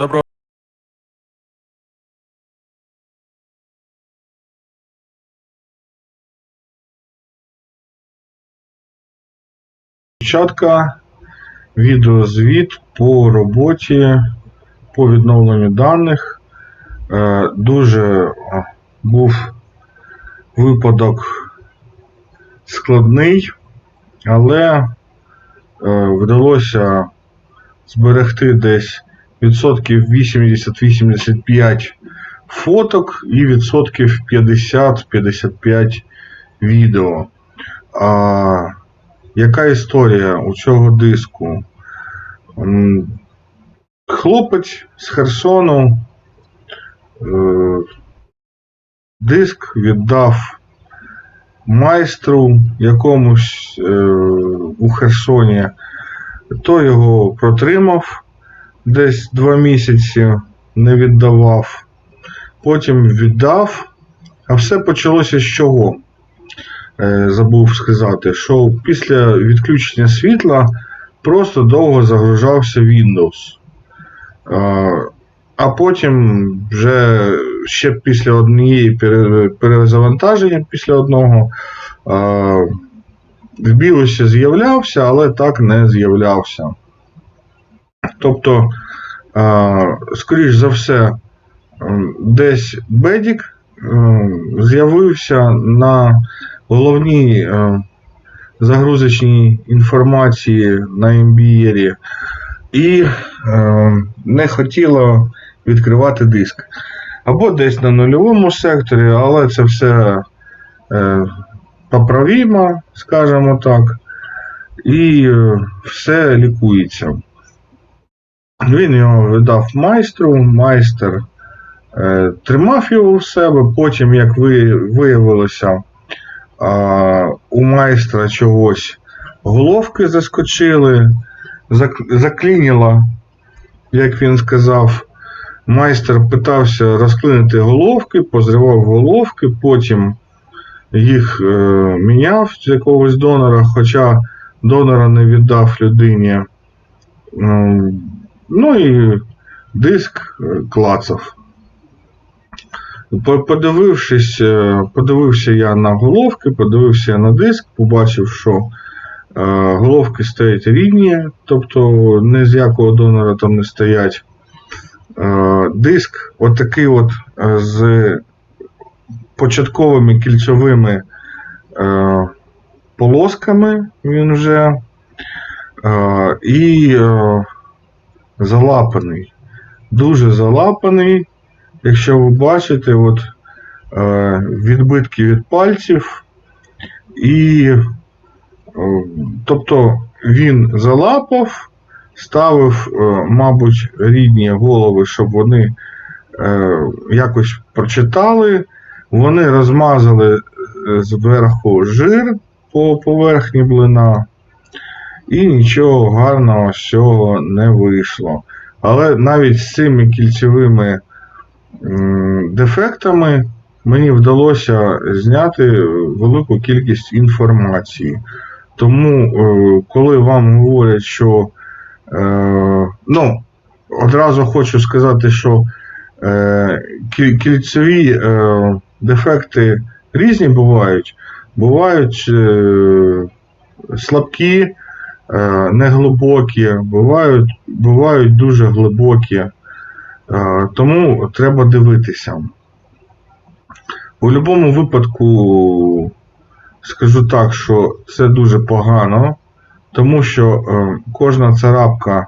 Доброго Початка відеозвіт по роботі по відновленню даних. Е, Дуже е, був випадок складний, але е, вдалося зберегти десь відсотків 80-85 фоток і відсотків 50-55 відео. А, яка історія у цього диску? Хлопець з Херсону е, диск віддав майстру якомусь е, у Херсоні. Той його протримав десь два місяці, не віддавав. Потім віддав. А все почалося з чого? Е, забув сказати, що після відключення світла просто довго загружався Windows. А потім вже ще після однієї перезавантаження, після одного, в білосі з'являвся, але так не з'являвся. Тобто, скоріш за все, десь Бедік з'явився на головній е, загрузочній інформації на MBR і е, не хотіло відкривати диск. Або десь на нульовому секторі, але це все е, поправімо, скажімо так, і все лікується. Він його видав майстру, майстер е, тримав його в себе, потім, як ви, виявилося, а, у майстра чогось головки заскочили, зак- заклініло, як він сказав. Майстер питався розклинити головки, позривав головки, потім їх е, міняв з якогось донора, хоча донора не віддав людині. М, Ну і диск е, клацав. Подивившись, е, подивився я на головки, подивився я на диск, побачив, що е, головки стоять рівні, тобто не з якого донора там не стоять. Диск отакий от з початковими кільцевими полосками він вже і залапаний. Дуже залапаний. Якщо ви бачите, от, е, відбитки від пальців, і е, тобто він залапав, ставив, е, мабуть, рідні голови, щоб вони е, якось прочитали. Вони розмазали е, зверху жир по поверхні блина, і нічого гарного з цього не вийшло. Але навіть з цими кільцевими дефектами мені вдалося зняти велику кількість інформації. Тому, е, коли вам говорять, що е, ну, одразу хочу сказати, що е, кільцеві дефекти різні бувають. Бувають слабкі, неглибокі, бувають, бувають дуже глибокі. Е, Тому треба дивитися. У будь-якому випадку скажу так, що це дуже погано, тому що е, кожна царапка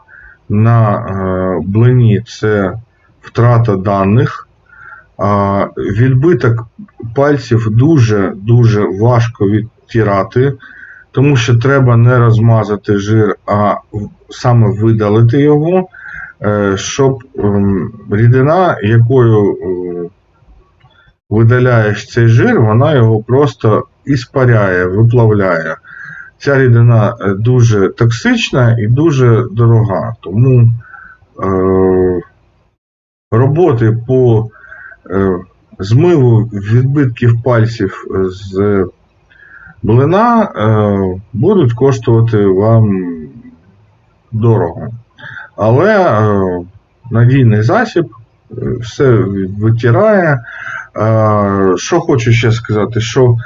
на е, блині це втрата даних. Відбиток пальців дуже-дуже важко відтирати, тому що треба не розмазати жир, а саме видалити його, е, щоб ем, рідина, якою е, видаляєш цей жир, вона його просто іспаряє, виплавляє. Ця рідина е, дуже токсична і дуже дорога. Тому роботи по змиву відбитків пальців з блина е, будуть коштувати вам дорого. Але е, надійний засіб, е, все витирає. Е, Що хочу ще сказати, що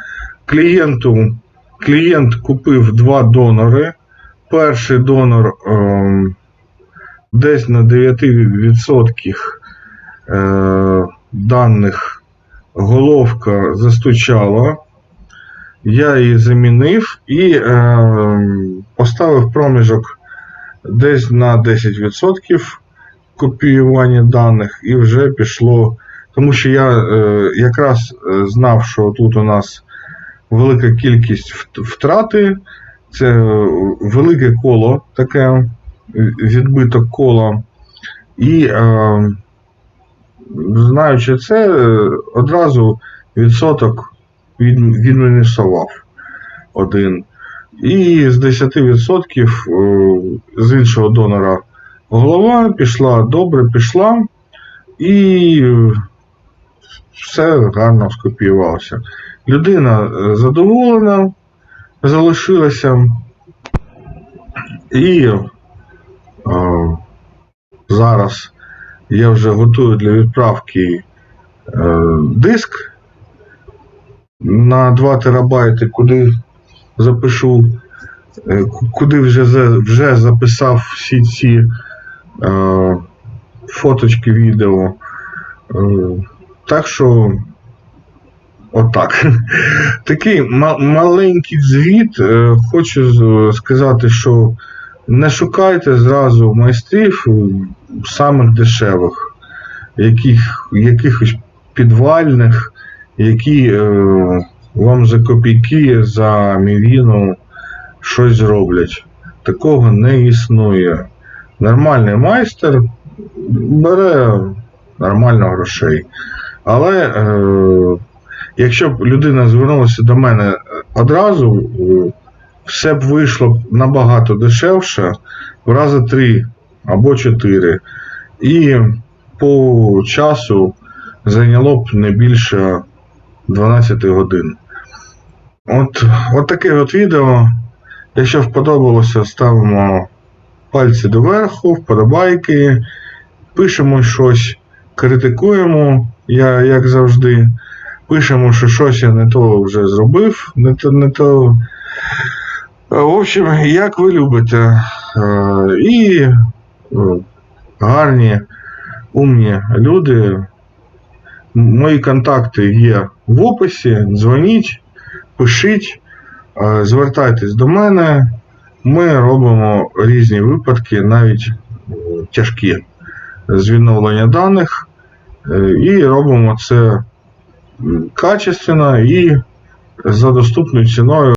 клієнту, клієнт купив два донори. Перший донор ем, десь на 9% е, даних головка застучала. Я її замінив і е, поставив проміжок десь на 10% копіювання даних, і вже пішло. Тому що я е, якраз е, знав, що тут у нас велика кількість втрати, це велике коло, таке відбиток кола. І е, знаючи це, одразу відсоток від, відмінусував один. І з 10% е, з іншого донора голова пішла добре, пішла, і все гарно скопіювалося. Людина е, задоволена, залишилася. І е, зараз я вже готую для відправки е, диск на 2 терабайти, куди запишу, е, куди вже, вже записав всі ці е, фоточки, відео. Е, так що, отак. Такий маленький звіт. Е, хочу сказати, що не шукайте зразу майстрів самих дешевих, яких, якихось підвальних, які е, вам за копійки, за мівіну щось зроблять. Такого не існує. Нормальний майстер бере нормально грошей. Але е, якщо б людина звернулася до мене одразу, е, все б вийшло набагато дешевше, в рази три або чотири. І по часу зайняло б не більше 12 годин. От, от таке от відео. Якщо вподобалося, ставимо пальці доверху, вподобайки, пишемо щось, критикуємо, я як завжди. Пишемо, що щось я не то вже зробив, не то. Не то. В общем, як ви любите. І е, гарні, умні люди. Мої контакти є в описі. Дзвоніть, пишіть, е, звертайтесь до мене. Ми робимо різні випадки, навіть е, тяжкі з відновлення даних. Е, І робимо це качественно і за доступною ціною.